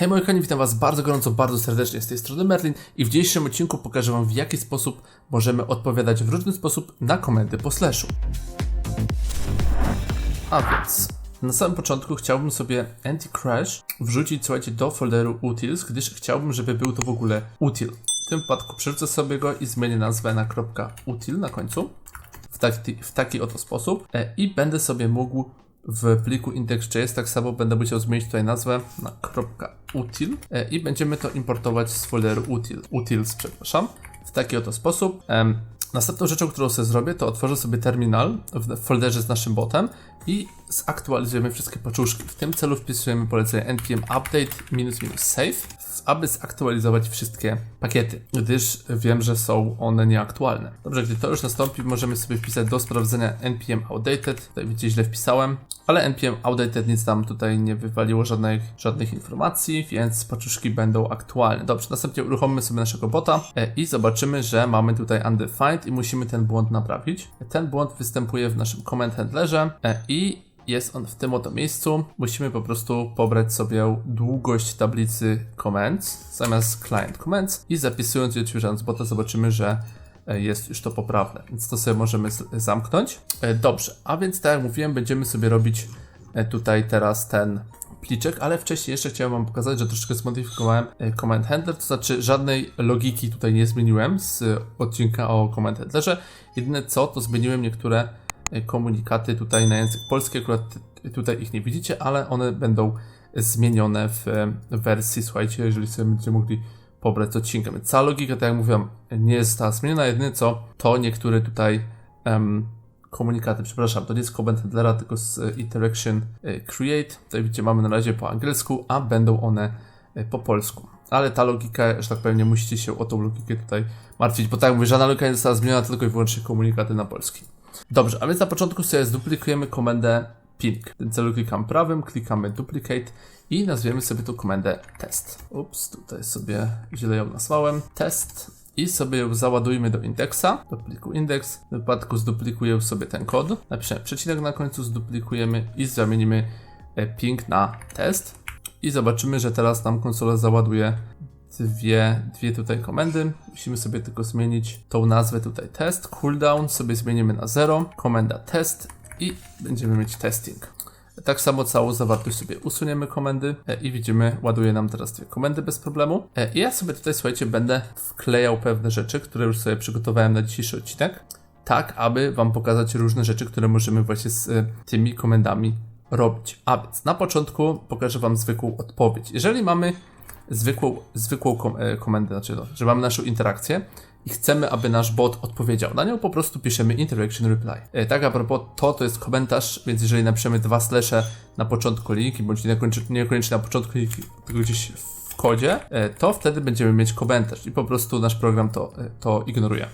Hej moi kochani, witam was bardzo gorąco, bardzo serdecznie z tej strony Merlin i w dzisiejszym odcinku pokażę wam w jaki sposób możemy odpowiadać w różny sposób na komendy po slashu. A więc, na samym początku chciałbym sobie anti-crash wrzucić, słuchajcie, do folderu utils, gdyż chciałbym, żeby był to w ogóle util. W tym wypadku przerzucę sobie go i zmienię nazwę na .util na końcu w taki, w taki oto sposób e, i będę sobie mógł w pliku index.js tak samo będę musiał zmienić tutaj nazwę na .util e, i będziemy to importować z folderu util, utils, przepraszam, w taki oto sposób. Następną rzeczą, którą sobie zrobię, to otworzę sobie terminal w folderze z naszym botem i zaktualizujemy wszystkie paczuszki. W tym celu wpisujemy polecenie npm update minus minus save, aby zaktualizować wszystkie pakiety, gdyż wiem, że są one nieaktualne. Dobrze, gdy to już nastąpi, możemy sobie wpisać do sprawdzenia npm outdated. Tutaj widzicie, źle wpisałem, ale npm outdated nic nam tutaj nie wywaliło żadnych, żadnych informacji, więc paczuszki będą aktualne. Dobrze, następnie uruchomimy sobie naszego bota e, i zobaczymy, że mamy tutaj undefined i musimy ten błąd naprawić. Ten błąd występuje w naszym comment handlerze e, i jest on w tym oto miejscu. Musimy po prostu pobrać sobie długość tablicy comments zamiast client comments i zapisując i odświeżając bota zobaczymy, że e, jest już to poprawne. Więc to sobie możemy zamknąć. E, Dobrze, a więc tak jak mówiłem, będziemy sobie robić e, tutaj teraz ten pliczek, ale wcześniej jeszcze chciałem Wam pokazać, że troszeczkę zmodyfikowałem comment handler, to znaczy żadnej logiki tutaj nie zmieniłem z odcinka o comment handlerze. Jedyne co, to zmieniłem niektóre komunikaty tutaj na język polski, akurat tutaj ich nie widzicie, ale one będą zmienione w e, wersji, słuchajcie, jeżeli sobie będziecie mogli pobrać odcinka. Więc cała logika, tak jak mówiłem, nie ta zmieniona, jedyne co, to niektóre tutaj em, komunikaty, przepraszam, to nie jest comment handlera, tylko z e, interaction e, create. Tutaj widzicie, mamy na razie po angielsku, a będą one po polsku. Ale ta logika, że tak powiem, nie musicie się o tą logikę tutaj martwić, bo tak jak mówię, żadna logika nie została zmieniona, tylko i wyłącznie komunikaty na polski. Dobrze, a więc na początku sobie zduplikujemy komendę ping. W tym celu klikam prawym, klikamy duplicate i nazwiemy sobie tu komendę test. Ups, tutaj sobie źle ją nazwałem. Test i sobie ją załadujmy do indeksa, do pliku index. W wypadku zduplikuję sobie ten kod. Napiszemy przecinek na końcu, zduplikujemy i zamienimy e, ping na test. I zobaczymy, że teraz nam konsola załaduje dwie, dwie tutaj komendy. Musimy sobie tylko zmienić tą nazwę tutaj test. Cooldown sobie zmienimy na 0. Komenda test i będziemy mieć testing. Tak samo całą zawartość sobie usuniemy komendy e, i widzimy, ładuje nam teraz dwie komendy bez problemu. E, I ja sobie tutaj, słuchajcie, będę wklejał pewne rzeczy, które już sobie przygotowałem na dzisiejszy odcinek, tak aby Wam pokazać różne rzeczy, które możemy właśnie z e, tymi komendami robić. A więc na początku pokażę Wam zwykłą odpowiedź. Jeżeli mamy zwykłą, zwykłą kom e, komendę, znaczy to, że mamy naszą interakcję i chcemy, aby nasz bot odpowiedział na nią, po prostu piszemy interaction reply. E, tak a propos, to to jest komentarz, więc jeżeli napiszemy dwa slesze na początku linki, bądź niekoniecznie, na początku linki, tylko gdzieś w kodzie, e, to wtedy będziemy mieć komentarz i po prostu nasz program to, to ignoruje.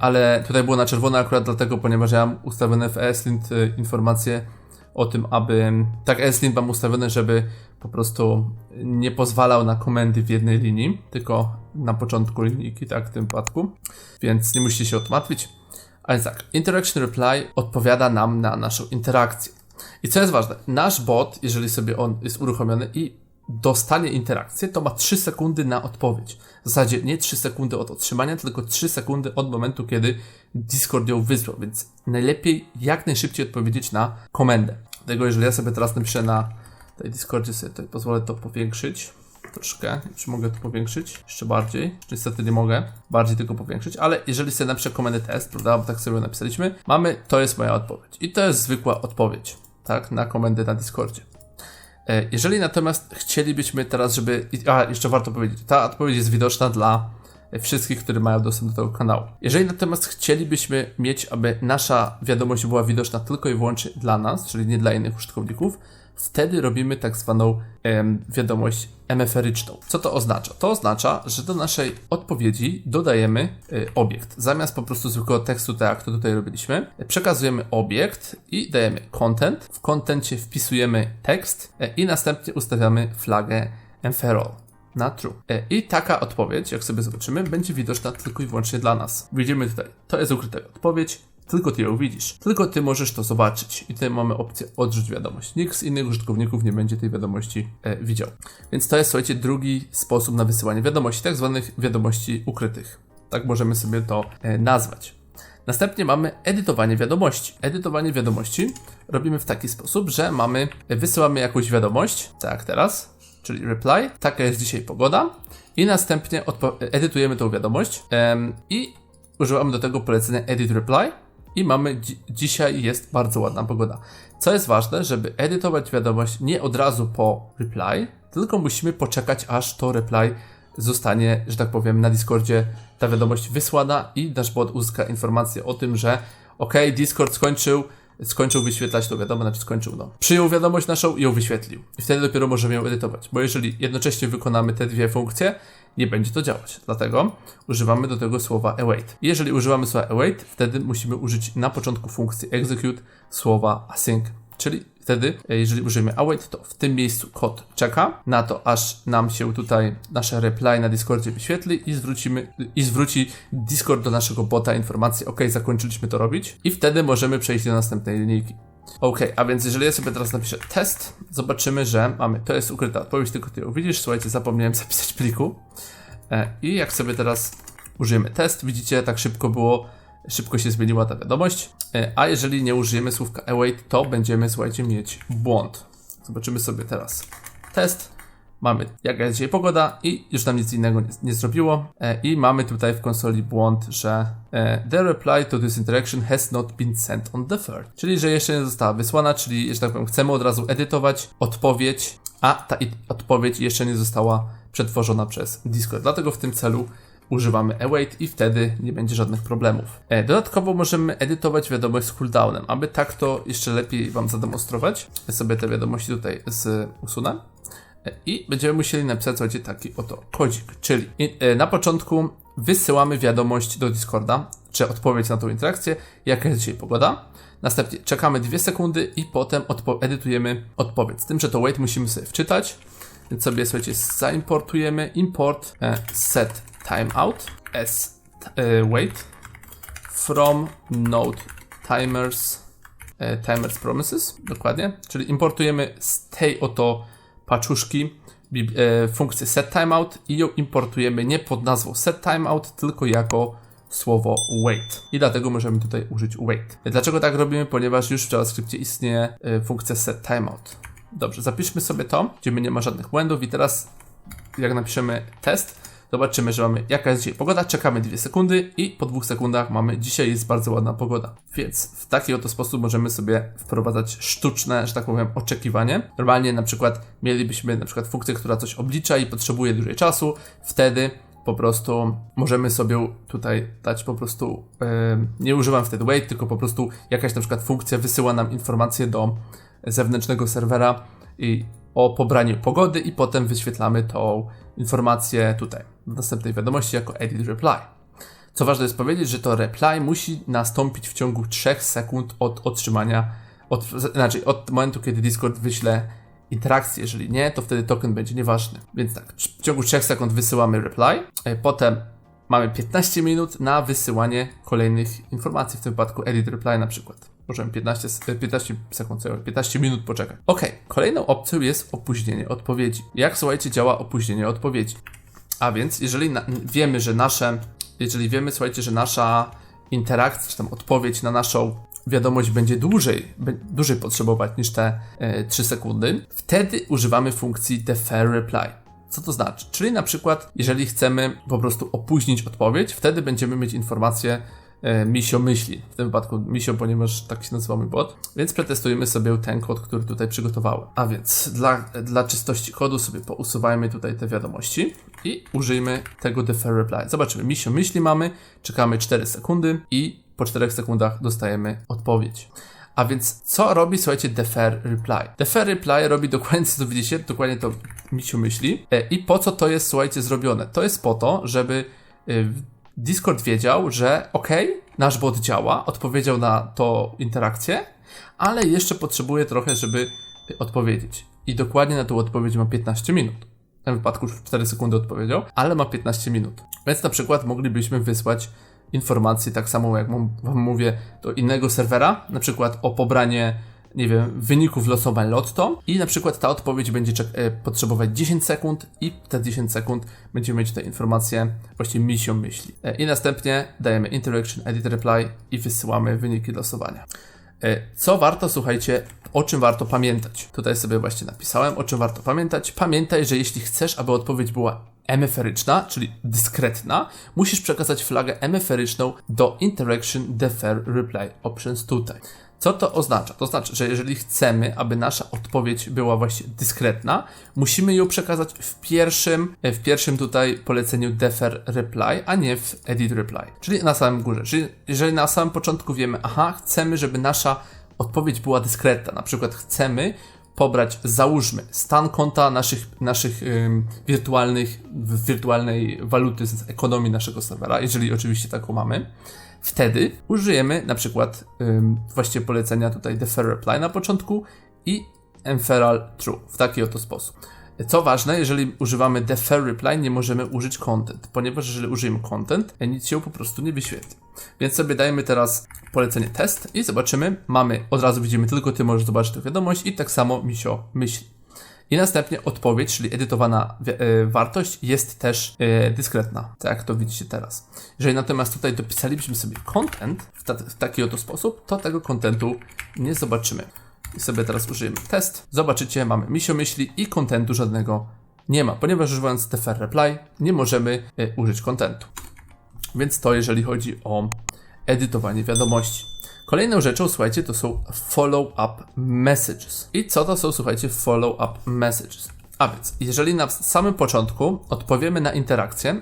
Ale tutaj było na czerwono akurat dlatego, ponieważ ja mam ustawione w ESLint informacje o tym, aby tak ESLint mam ustawione, żeby po prostu nie pozwalał na komendy w jednej linii, tylko na początku linijki, tak w tym wypadku, więc nie musicie się o to martwić. A więc tak, interaction reply odpowiada nam na naszą interakcję. I co jest ważne, nasz bot, jeżeli sobie on jest uruchomiony i dostanie interakcję, to ma 3 sekundy na odpowiedź. W zasadzie nie 3 sekundy od otrzymania, tylko 3 sekundy od momentu, kiedy Discord ją wysłał, więc najlepiej jak najszybciej odpowiedzieć na komendę. Dlatego jeżeli ja sobie teraz napiszę na tej Discordzie sobie tutaj pozwolę to powiększyć troszkę, czy mogę to powiększyć jeszcze bardziej, niestety nie mogę bardziej tego powiększyć, ale jeżeli sobie napiszę komendę test, prawda, bo tak sobie napisaliśmy, mamy, to jest moja odpowiedź i to jest zwykła odpowiedź, tak, na komendę na Discordzie. E, Jeżeli natomiast chcielibyśmy teraz, żeby. A, jeszcze warto powiedzieć, ta odpowiedź jest widoczna dla wszystkich, którzy mają dostęp do tego kanału. Jeżeli natomiast chcielibyśmy mieć, aby nasza wiadomość była widoczna tylko i wyłącznie dla nas, czyli nie dla innych użytkowników, wtedy robimy tak zwaną em, wiadomość MFR-yczną. Co to oznacza? To oznacza, że do naszej odpowiedzi dodajemy y, obiekt. Zamiast po prostu zwykłego tekstu, tak jak to tutaj robiliśmy, przekazujemy obiekt i dajemy content. W contencie wpisujemy tekst e, i następnie ustawiamy flagę MFRAL na true. I taka odpowiedź, jak sobie zobaczymy, będzie widoczna tylko i wyłącznie dla nas. Widzimy tutaj, to jest ukryta odpowiedź, Tylko ty ją widzisz. Tylko ty możesz to zobaczyć. I tutaj mamy opcję odrzuć wiadomość. Nikt z innych użytkowników nie będzie tej wiadomości e, widział. Więc to jest, słuchajcie, drugi sposób na wysyłanie wiadomości, tak zwanych wiadomości ukrytych. Tak możemy sobie to e, nazwać. Następnie mamy edytowanie wiadomości. Edytowanie wiadomości robimy w taki sposób, że mamy, wysyłamy jakąś wiadomość, tak jak teraz, czyli reply, taka jest dzisiaj pogoda i następnie edytujemy tą wiadomość em, i używamy do tego polecenia edit reply i mamy dzi dzisiaj jest bardzo ładna pogoda. Co jest ważne, żeby edytować wiadomość nie od razu po reply, tylko musimy poczekać aż to reply zostanie, że tak powiem, na Discordzie ta wiadomość wysłana i dashboard uzyska informację o tym, że ok, Discord skończył, skończył wyświetlać tą wiadomość, znaczy skończył, no. Przyjął wiadomość naszą i ją wyświetlił. I wtedy dopiero możemy ją edytować, bo jeżeli jednocześnie wykonamy te dwie funkcje, nie będzie to działać. Dlatego używamy do tego słowa await. Jeżeli używamy słowa await, wtedy musimy użyć na początku funkcji execute słowa async. Czyli wtedy, e, jeżeli użyjemy await, to w tym miejscu kod czeka na to, aż nam się tutaj nasze reply na Discordzie wyświetli i zwrócimy, i zwróci Discord do naszego bota informację, ok, zakończyliśmy to robić i wtedy możemy przejść do następnej linijki. Ok, a więc jeżeli ja sobie teraz napiszę test, zobaczymy, że mamy, to jest ukryta odpowiedź, tylko ty ją widzisz, słuchajcie, zapomniałem zapisać pliku. E, I jak sobie teraz użyjemy test, widzicie, tak szybko było szybko się zmieniła ta wiadomość. E, a jeżeli nie użyjemy słówka await, to będziemy, słuchajcie, mieć błąd. Zobaczymy sobie teraz test. Mamy jaka jest dzisiaj pogoda i już nam nic innego nie, nie zrobiło. E, I mamy tutaj w konsoli błąd, że e, the reply to this interaction has not been sent on the third. Czyli, że jeszcze nie została wysłana, czyli, że tak powiem, chcemy od razu edytować odpowiedź, a ta odpowiedź jeszcze nie została przetworzona przez Discord. Dlatego w tym celu używamy await i wtedy nie będzie żadnych problemów. E, dodatkowo możemy edytować wiadomość z cooldownem. Aby tak to jeszcze lepiej Wam zademonstrować, ja sobie te wiadomości tutaj z usunę. E, I będziemy musieli napisać, słuchajcie, taki oto kodzik, czyli e, na początku wysyłamy wiadomość do Discorda, czy odpowiedź na tą interakcję, jaka jest dzisiaj pogoda. Następnie czekamy dwie sekundy i potem odpo edytujemy odpowiedź. Z tym, że to wait musimy sobie wczytać, więc sobie, słuchajcie, zaimportujemy import set timeout as uh, wait from node timers timers promises, dokładnie, czyli importujemy z tej oto paczuszki e, funkcję set timeout i ją importujemy nie pod nazwą set timeout, tylko jako słowo wait. I dlatego możemy tutaj użyć wait. Dlaczego tak robimy? Ponieważ już w JavaScriptie istnieje e, funkcja set timeout. Dobrze, zapiszmy sobie to, gdzie nie ma żadnych błędów i teraz jak napiszemy test, Zobaczymy, że mamy jaka jest dzisiaj pogoda, czekamy dwie sekundy i po dwóch sekundach mamy dzisiaj jest bardzo ładna pogoda. Więc w taki oto sposób możemy sobie wprowadzać sztuczne, że tak powiem, oczekiwanie. Normalnie na przykład mielibyśmy na przykład funkcję, która coś oblicza i potrzebuje dłużej czasu, wtedy po prostu możemy sobie tutaj dać po prostu, yy, nie używam wtedy wait, tylko po prostu jakaś na przykład funkcja wysyła nam informację do zewnętrznego serwera i o pobraniu pogody i potem wyświetlamy tą informację tutaj w następnej wiadomości jako edit reply. Co ważne jest powiedzieć, że to reply musi nastąpić w ciągu 3 sekund od otrzymania, od, znaczy od momentu, kiedy Discord wyśle interakcję. Jeżeli nie, to wtedy token będzie nieważny. Więc tak, w ciągu 3 sekund wysyłamy reply, e, potem mamy 15 minut na wysyłanie kolejnych informacji, w tym wypadku edit reply na przykład. Możemy 15, 15 sekund, 15 minut poczekać. Ok, kolejną opcją jest opóźnienie odpowiedzi. Jak słuchajcie działa opóźnienie odpowiedzi? A więc, jeżeli na, wiemy, że nasze, jeżeli wiemy, słuchajcie, że nasza interakcja, czy tam odpowiedź na naszą wiadomość będzie dłużej, dłużej potrzebować niż te e, 3 sekundy, wtedy używamy funkcji defer reply. Co to znaczy? Czyli na przykład, jeżeli chcemy po prostu opóźnić odpowiedź, wtedy będziemy mieć informację, E, Misio myśli. W tym wypadku Misio, ponieważ tak się nazywa mój bot. Więc przetestujemy sobie ten kod, który tutaj przygotowałem. A więc dla, dla czystości kodu sobie pousuwajmy tutaj te wiadomości i użyjmy tego defer reply. Zobaczymy. Misio myśli mamy, czekamy 4 sekundy i po 4 sekundach dostajemy odpowiedź. A więc co robi, słuchajcie, defer reply? Defer reply robi dokładnie, co widzicie, dokładnie to Misiu myśli. E, I po co to jest, słuchajcie, zrobione? To jest po to, żeby e, Discord wiedział, że ok, nasz bot działa, odpowiedział na to interakcję, ale jeszcze potrzebuje trochę, żeby odpowiedzieć. I dokładnie na tą odpowiedź ma 15 minut. W tym wypadku już 4 sekundy odpowiedział, ale ma 15 minut. Więc na przykład moglibyśmy wysłać informacji, tak samo jak wam mówię, do innego serwera, na przykład o pobranie nie wiem, wyników losowań lotto i na przykład ta odpowiedź będzie e, potrzebować 10 sekund i te 10 sekund będziemy mieć te informacje właśnie misją myśli. E, I następnie dajemy interaction edit reply i wysyłamy wyniki losowania. E, co warto, słuchajcie, o czym warto pamiętać? Tutaj sobie właśnie napisałem, o czym warto pamiętać. Pamiętaj, że jeśli chcesz, aby odpowiedź była emeferyczna, czyli dyskretna, musisz przekazać flagę emeferyczną do Interaction Defer Reply Options tutaj. Co to oznacza? To znaczy, że jeżeli chcemy, aby nasza odpowiedź była właśnie dyskretna, musimy ją przekazać w pierwszym, w pierwszym tutaj poleceniu defer reply, a nie w edit reply, czyli na samym górze. Czyli jeżeli na samym początku wiemy, aha, chcemy, żeby nasza odpowiedź była dyskretna, na przykład chcemy pobrać, załóżmy, stan konta naszych, naszych ym, wirtualnych, wirtualnej waluty z ekonomii naszego serwera, jeżeli oczywiście taką mamy, Wtedy użyjemy na przykład ym, właściwie polecenia tutaj defer reply na początku i inferal true w taki oto sposób. Co ważne, jeżeli używamy defer reply, nie możemy użyć content, ponieważ jeżeli użyjemy content, nic się po prostu nie wyświetli. Więc sobie dajemy teraz polecenie test i zobaczymy. Mamy, od razu widzimy tylko ty możesz zobaczyć tę wiadomość i tak samo misio myśli. I następnie odpowiedź, czyli edytowana e, wartość jest też e, dyskretna, tak jak to widzicie teraz. Jeżeli natomiast tutaj dopisalibyśmy sobie content w, ta w taki oto sposób, to tego contentu nie zobaczymy. I sobie teraz użyjemy test. Zobaczycie, mamy misio myśli i kontentu żadnego nie ma, ponieważ używając defer reply nie możemy e, użyć kontentu. Więc to jeżeli chodzi o edytowanie wiadomości. Kolejną rzeczą, słuchajcie, to są follow-up messages. I co to są, słuchajcie, follow-up messages? A więc, jeżeli na samym początku odpowiemy na interakcję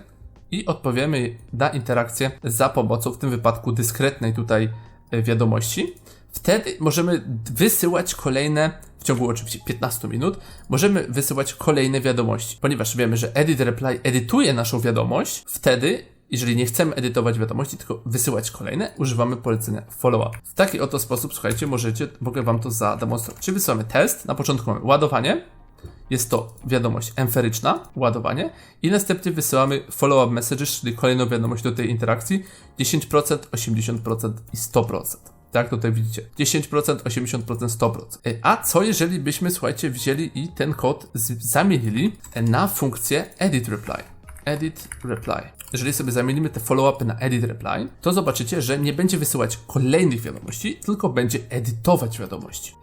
i odpowiemy na interakcję za pomocą, w tym wypadku dyskretnej tutaj e, wiadomości, wtedy możemy wysyłać kolejne, w ciągu oczywiście 15 minut, możemy wysyłać kolejne wiadomości. Ponieważ wiemy, że edit reply edytuje naszą wiadomość, wtedy jeżeli nie chcemy edytować wiadomości, tylko wysyłać kolejne, używamy polecenia follow-up. W taki oto sposób, słuchajcie, możecie, mogę Wam to zademonstrować. Czyli wysyłamy test, na początku mamy ładowanie, jest to wiadomość emferyczna, ładowanie, i następnie wysyłamy follow-up messages, czyli kolejną wiadomość do tej interakcji 10%, 80% i 100%. Tak, tutaj widzicie. 10%, 80%, 100%. A co jeżeli byśmy, słuchajcie, wzięli i ten kod zamienili na funkcję edit reply? Edit reply. Jeżeli sobie zamienimy te follow-upy na edit reply, to zobaczycie, że nie będzie wysyłać kolejnych wiadomości, tylko będzie edytować wiadomości.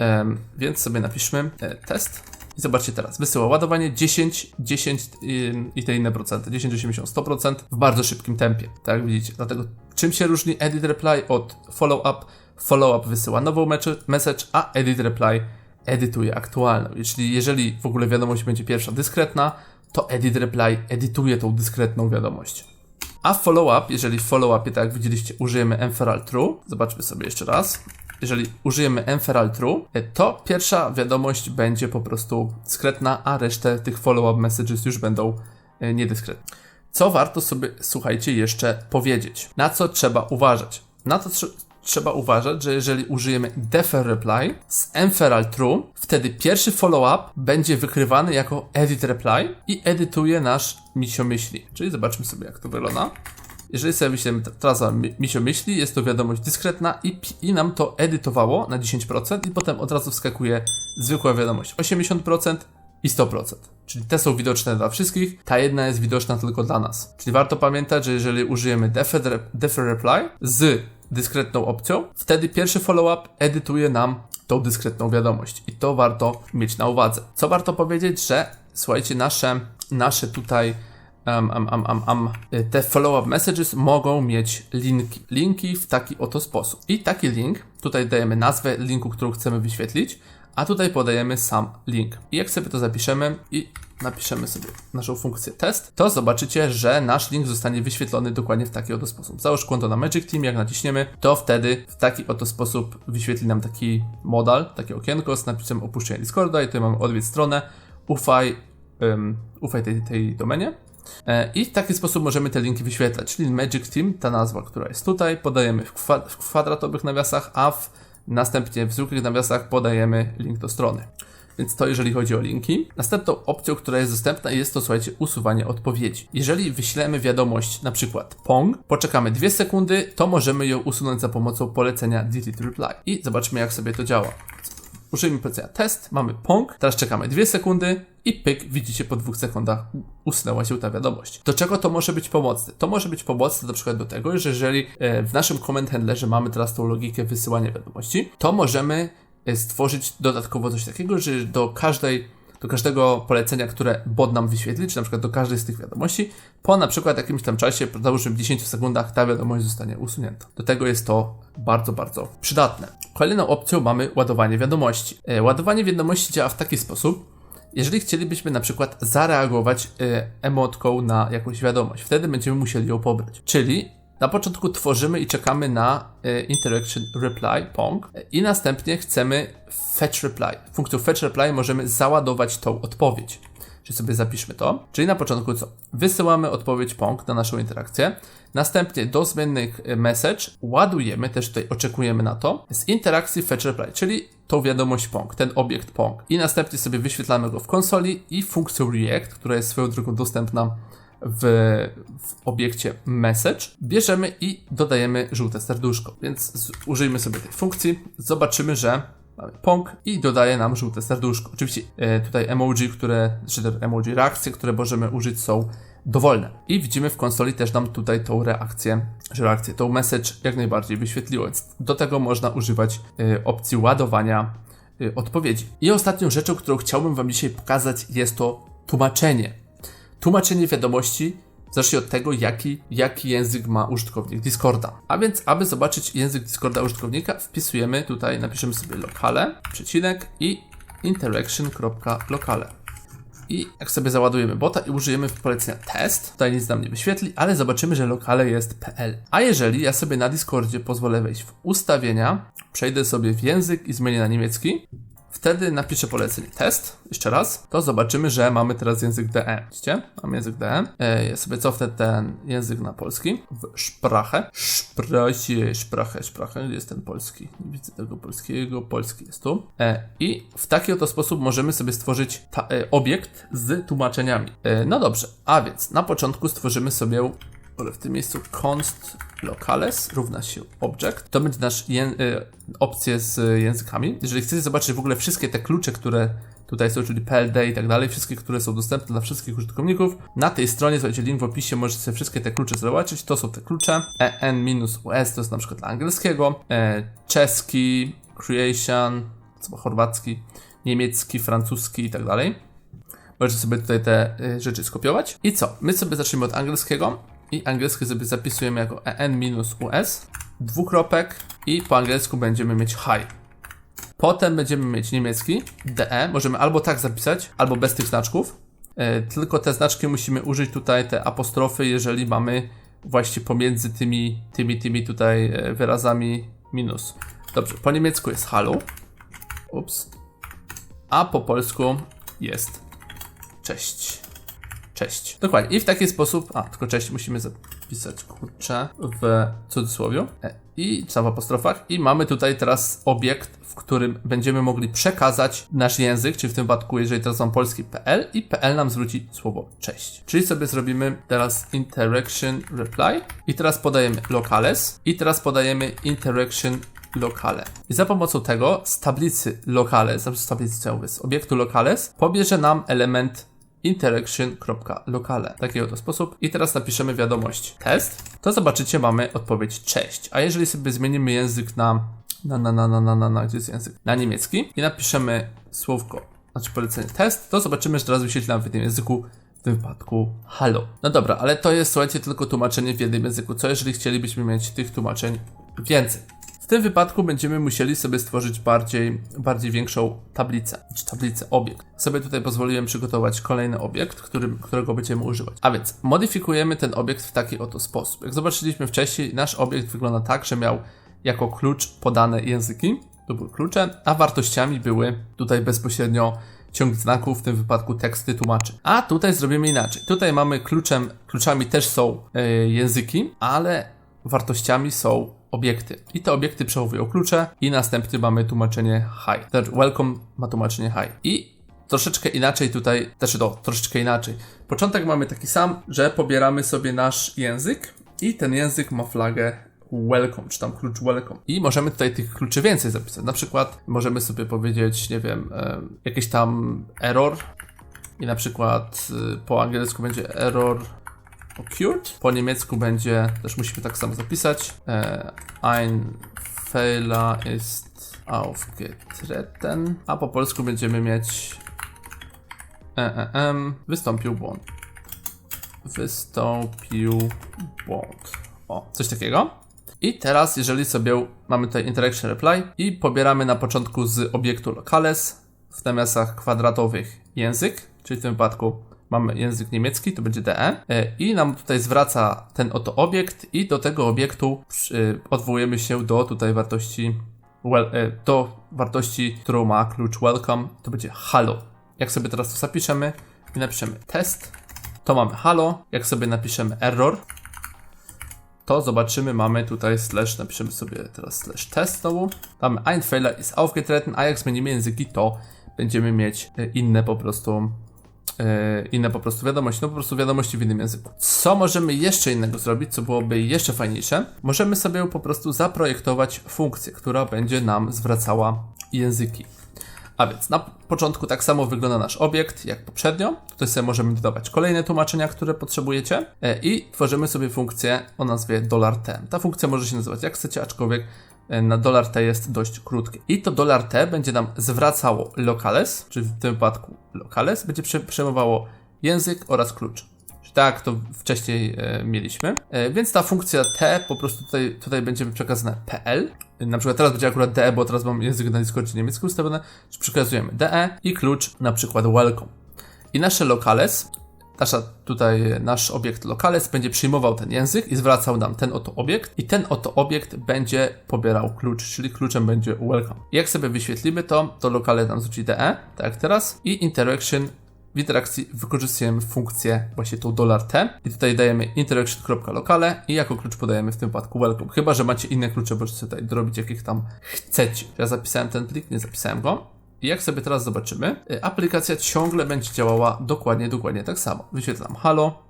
Więc sobie napiszmy e, test. I zobaczcie teraz, wysyła ładowanie 10, 10 i, i te inne procenty, 10, 80, 100% w bardzo szybkim tempie, tak widzicie. Dlatego czym się różni edit reply od follow-up? Follow-up wysyła nową message, a edit reply edytuje aktualną. Czyli jeżeli w ogóle wiadomość będzie pierwsza dyskretna, to edit reply edytuje tą dyskretną wiadomość. A follow-up, jeżeli w follow-upie, tak jak widzieliście, użyjemy enferal true, zobaczmy sobie jeszcze raz. Jeżeli użyjemy enferal true, to pierwsza wiadomość będzie po prostu dyskretna, a resztę tych follow-up messages już będą e, niedyskretne. Co warto sobie, słuchajcie, jeszcze powiedzieć? Na co trzeba uważać? Na to trzeba uważać, że jeżeli użyjemy defer reply z enferal true, wtedy pierwszy follow-up będzie wykrywany jako edit reply i edytuje nasz misio myśli. Czyli zobaczmy sobie, jak to wygląda. Jeżeli sobie myślimy teraz misio myśli, jest to wiadomość dyskretna i, i nam to edytowało na 10% i potem od razu wskakuje zwykła wiadomość 80% i 100%. Czyli te są widoczne dla wszystkich, ta jedna jest widoczna tylko dla nas. Czyli warto pamiętać, że jeżeli użyjemy defer, defer reply z dyskretną opcją, wtedy pierwszy follow-up edytuje nam tą dyskretną wiadomość. I to warto mieć na uwadze. Co warto powiedzieć, że słuchajcie, nasze, nasze tutaj um, um, um, um, te follow-up messages mogą mieć linki. Linki w taki oto sposób. I taki link, tutaj dajemy nazwę linku, którą chcemy wyświetlić, a tutaj podajemy sam link. I jak sobie to zapiszemy i napiszemy sobie naszą funkcję test, to zobaczycie, że nasz link zostanie wyświetlony dokładnie w taki oto sposób. Załóż konto na Magic Team, jak naciśniemy, to wtedy w taki oto sposób wyświetli nam taki modal, takie okienko z napisem opuszczenie Discorda i tutaj mamy odwiedź stronę, ufaj, um, ufaj tej, tej domenie. E, I w taki sposób możemy te linki wyświetlać, czyli Magic Team, ta nazwa, która jest tutaj, podajemy w, kwa w kwadratowych nawiasach, a w, następnie w zwykłych nawiasach podajemy link do strony. Więc to jeżeli chodzi o linki. Następną opcją, która jest dostępna jest to, słuchajcie, usuwanie odpowiedzi. Jeżeli wyślemy wiadomość, na przykład pong, poczekamy dwie sekundy, to możemy ją usunąć za pomocą polecenia delete reply. I zobaczmy, jak sobie to działa. Użyjmy polecenia test, mamy pong, teraz czekamy dwie sekundy i pyk, widzicie po dwóch sekundach usunęła się ta wiadomość. Do czego to może być pomocne? To może być pomocne na przykład do tego, że jeżeli e, w naszym comment handlerze mamy teraz tą logikę wysyłania wiadomości, to możemy stworzyć dodatkowo coś takiego, że do każdej do każdego polecenia, które bot nam wyświetli, czy na przykład do każdej z tych wiadomości, po na przykład jakimś tam czasie, załóżmy 10 sekundach, ta wiadomość zostanie usunięta. Do tego jest to bardzo, bardzo przydatne. Kolejną opcją mamy ładowanie wiadomości. E, ładowanie wiadomości działa w taki sposób, jeżeli chcielibyśmy na przykład zareagować e, emotką na jakąś wiadomość, wtedy będziemy musieli ją pobrać. Czyli na początku tworzymy i czekamy na e, interaction reply pong e, i następnie chcemy fetch reply. Funkcją fetch reply możemy załadować tą odpowiedź. Czyli sobie zapiszmy to. Czyli na początku co? Wysyłamy odpowiedź pong na naszą interakcję. Następnie do zmiennych e, message ładujemy, też tutaj oczekujemy na to, z interakcji fetch reply, czyli tą wiadomość pong, ten obiekt pong. I następnie sobie wyświetlamy go w konsoli i funkcją react, która jest swoją drogą dostępna w, w obiekcie message, bierzemy i dodajemy żółte serduszko. Więc użyjmy sobie tej funkcji, zobaczymy, że mamy pong i dodaje nam żółte serduszko. Oczywiście e, tutaj emoji, które, czy emoji reakcje, które możemy użyć są dowolne. I widzimy w konsoli też nam tutaj tą reakcję, że reakcję, tą message jak najbardziej wyświetliło, więc do tego można używać e, opcji ładowania e, odpowiedzi. I ostatnią rzeczą, którą chciałbym Wam dzisiaj pokazać jest to tłumaczenie Tłumaczenie wiadomości zależy od tego, jaki, jaki język ma użytkownik Discorda. A więc, aby zobaczyć język Discorda użytkownika, wpisujemy tutaj, napiszemy sobie lokale, przecinek i interaction.lokale. I jak sobie załadujemy bota i użyjemy polecenia test, tutaj nic nam nie wyświetli, ale zobaczymy, że lokale jest PL. A jeżeli ja sobie na Discordzie pozwolę wejść w ustawienia, przejdę sobie w język i zmienię na niemiecki, Wtedy napiszę polecenie test, jeszcze raz, to zobaczymy, że mamy teraz język DE. Widzicie? Mam język DE. E, ja sobie cofnę ten język na polski w szprachę. Szprache, szprachę, szprachę. Jest ten polski. Nie widzę tego polskiego. Polski jest tu. E, I w taki oto sposób możemy sobie stworzyć e, obiekt z tłumaczeniami. No dobrze, a więc na początku stworzymy sobie w tym miejscu const locales równa się object. To będzie nasz jen, opcję z językami. Jeżeli chcecie zobaczyć w ogóle wszystkie te klucze, które tutaj są, czyli PLD i tak dalej, wszystkie, które są dostępne dla wszystkich użytkowników, na tej stronie, słuchajcie, link w opisie, możecie wszystkie te klucze zobaczyć. To są te klucze. EN-US to jest na przykład dla angielskiego, e, czeski, creation, co chorwacki, niemiecki, francuski i tak dalej. Możecie sobie tutaj te y, rzeczy skopiować. I co? My sobie zaczniemy od angielskiego i angielski sobie zapisujemy jako en-us, dwukropek i po angielsku będziemy mieć high. Potem będziemy mieć niemiecki, de, możemy albo tak zapisać, albo bez tych znaczków. E, tylko te znaczki musimy użyć tutaj, te apostrofy, jeżeli mamy właśnie pomiędzy tymi, tymi, tymi tutaj e, wyrazami minus. Dobrze, po niemiecku jest hallo. Ups. A po polsku jest cześć. Cześć. Dokładnie. I w taki sposób, a tylko cześć musimy zapisać kurczę w cudzysłowie e, i w apostrofach i mamy tutaj teraz obiekt, w którym będziemy mogli przekazać nasz język, czyli w tym wypadku, jeżeli teraz mam polski PL i PL nam zwróci słowo cześć. Czyli sobie zrobimy teraz interaction reply i teraz podajemy locales i teraz podajemy interaction lokale. I za pomocą tego z tablicy lokale, z tablicy z obiektu lokales pobierze nam element interaction.locale. Taki oto sposób. I teraz napiszemy wiadomość test, to zobaczycie mamy odpowiedź cześć. A jeżeli sobie zmienimy język na na, na, na, na, na, na, na, gdzie jest język? Na niemiecki i napiszemy słówko, znaczy polecenie test, to zobaczymy, że teraz wyświetli nam w tym języku w tym wypadku halo. No dobra, ale to jest, słuchajcie, tylko tłumaczenie w jednym języku. Co jeżeli chcielibyśmy mieć tych tłumaczeń więcej? Tym wypadku będziemy musieli sobie stworzyć bardziej, bardziej większą tablicę, czy tablicę, obiekt. Sobie tutaj pozwoliłem przygotować kolejny obiekt, którym, którego będziemy używać. A więc modyfikujemy ten obiekt w taki oto sposób. Jak zobaczyliśmy wcześniej, nasz obiekt wygląda tak, że miał jako klucz podane języki, to były klucze, a wartościami były tutaj bezpośrednio ciąg znaków, w tym wypadku teksty tłumaczy. A tutaj zrobimy inaczej. Tutaj mamy kluczem, kluczami też są yy, języki, ale wartościami są obiekty. I te obiekty przechowują klucze i następnie mamy tłumaczenie high. Znaczy welcome ma tłumaczenie high. I troszeczkę inaczej tutaj, znaczy to, troszeczkę inaczej. Początek mamy taki sam, że pobieramy sobie nasz język i ten język ma flagę welcome, czy tam klucz welcome. I możemy tutaj tych kluczy więcej zapisać. Na przykład możemy sobie powiedzieć, nie wiem, e, jakiś tam error i na przykład y, po angielsku będzie error Po niemiecku będzie, też musimy tak samo zapisać, e, ein Fehler ist aufgetreten, a po polsku będziemy mieć e, e, wystąpił błąd. Wystąpił błąd. O, coś takiego. I teraz, jeżeli sobie mamy tutaj interaction reply i pobieramy na początku z obiektu locales w nawiasach kwadratowych język, czyli w tym wypadku mamy język niemiecki, to będzie DE, e, i nam tutaj zwraca ten oto obiekt i do tego obiektu przy- odwołujemy się do tutaj wartości well, e, do wartości, którą ma klucz welcome, to będzie hello. Jak sobie teraz to zapiszemy i napiszemy test, to mamy hello. Jak sobie napiszemy error, to zobaczymy, mamy tutaj slash, napiszemy sobie teraz slash test znowu. Mamy ein Fehler ist aufgetreten, a jak zmienimy języki, to będziemy mieć e, inne po prostu e, inne po prostu wiadomości, no po prostu wiadomości w innym języku. Co możemy jeszcze innego zrobić, co byłoby jeszcze fajniejsze? Możemy sobie po prostu zaprojektować funkcję, która będzie nam zwracała języki. A więc na początku tak samo wygląda nasz obiekt jak poprzednio. Tutaj sobie możemy dodawać kolejne tłumaczenia, które potrzebujecie e, i tworzymy sobie funkcję o nazwie $t. Ta funkcja może się nazywać jak chcecie, aczkolwiek na $t jest dość krótkie. I to $t będzie nam zwracało locales, czyli w tym wypadku locales, będzie prze- przejmowało język oraz klucz. Tak to wcześniej e, mieliśmy. E, więc ta funkcja t po prostu tutaj, tutaj będzie przekazana pl. Na przykład teraz będzie akurat de, bo teraz mam język na Discordzie niemiecki ustawiony, przekazujemy de i klucz na przykład welcome. I nasze locales, nasza tutaj nasz obiekt locales będzie przyjmował ten język i zwracał nam ten oto obiekt i ten oto obiekt będzie pobierał klucz, czyli kluczem będzie welcome. Jak sobie wyświetlimy to, to locale nam zwróci de, tak jak teraz i interaction w interakcji wykorzystujemy funkcję właśnie tą $t i tutaj dajemy interaction.locale i jako klucz podajemy w tym wypadku welcome. Chyba, że macie inne klucze, możecie tutaj dorobić jakich tam chcecie. Ja zapisałem ten plik, nie zapisałem go. Jak sobie teraz zobaczymy, y, aplikacja ciągle będzie działała dokładnie, dokładnie tak samo. Wyświetlam halo,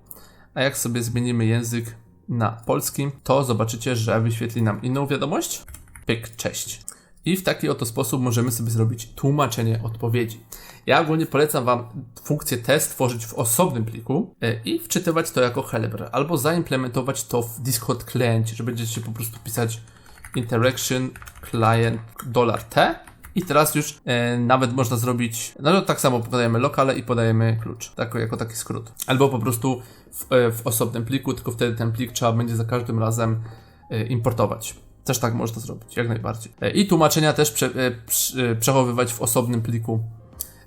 a jak sobie zmienimy język na polski, to zobaczycie, że wyświetli nam inną wiadomość. Pyk, cześć. I w taki oto sposób możemy sobie zrobić tłumaczenie odpowiedzi. Ja ogólnie polecam Wam funkcję test tworzyć w osobnym pliku e, i wczytywać to jako helper, albo zaimplementować to w Discord kliencie, że będziecie po prostu pisać interaction client $t i teraz już e, nawet można zrobić, no to tak samo podajemy lokale i podajemy klucz, tak, jako taki skrót. Albo po prostu w, e, w osobnym pliku, tylko wtedy ten plik trzeba będzie za każdym razem e, importować. Też tak można zrobić, jak najbardziej. E, I tłumaczenia też prze, e, e, przechowywać w osobnym pliku,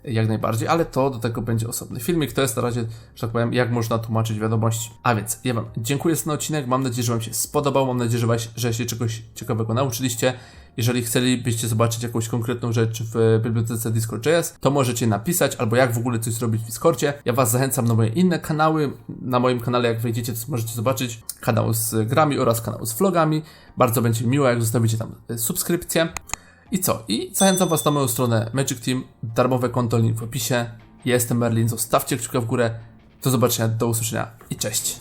jak najbardziej, ale to do tego będzie osobny filmik. To jest na razie, że tak powiem, jak można tłumaczyć wiadomości. A więc ja Wam dziękuję za ten odcinek. Mam nadzieję, że Wam się spodobał. Mam nadzieję, że, was, że się czegoś ciekawego nauczyliście. Jeżeli chcielibyście zobaczyć jakąś konkretną rzecz w bibliotece Discord.js, to możecie napisać, albo jak w ogóle coś zrobić w Discordzie. Ja Was zachęcam na moje inne kanały. Na moim kanale, jak wejdziecie, to możecie zobaczyć kanał z grami oraz kanał z vlogami. Bardzo będzie miło, jak zostawicie tam e, subskrypcję. I co? I zachęcam Was na moją stronę Magic Team, darmowe konto, link w opisie. Ja jestem Merlin, zostawcie kciuka w górę. Do zobaczenia, do usłyszenia i cześć.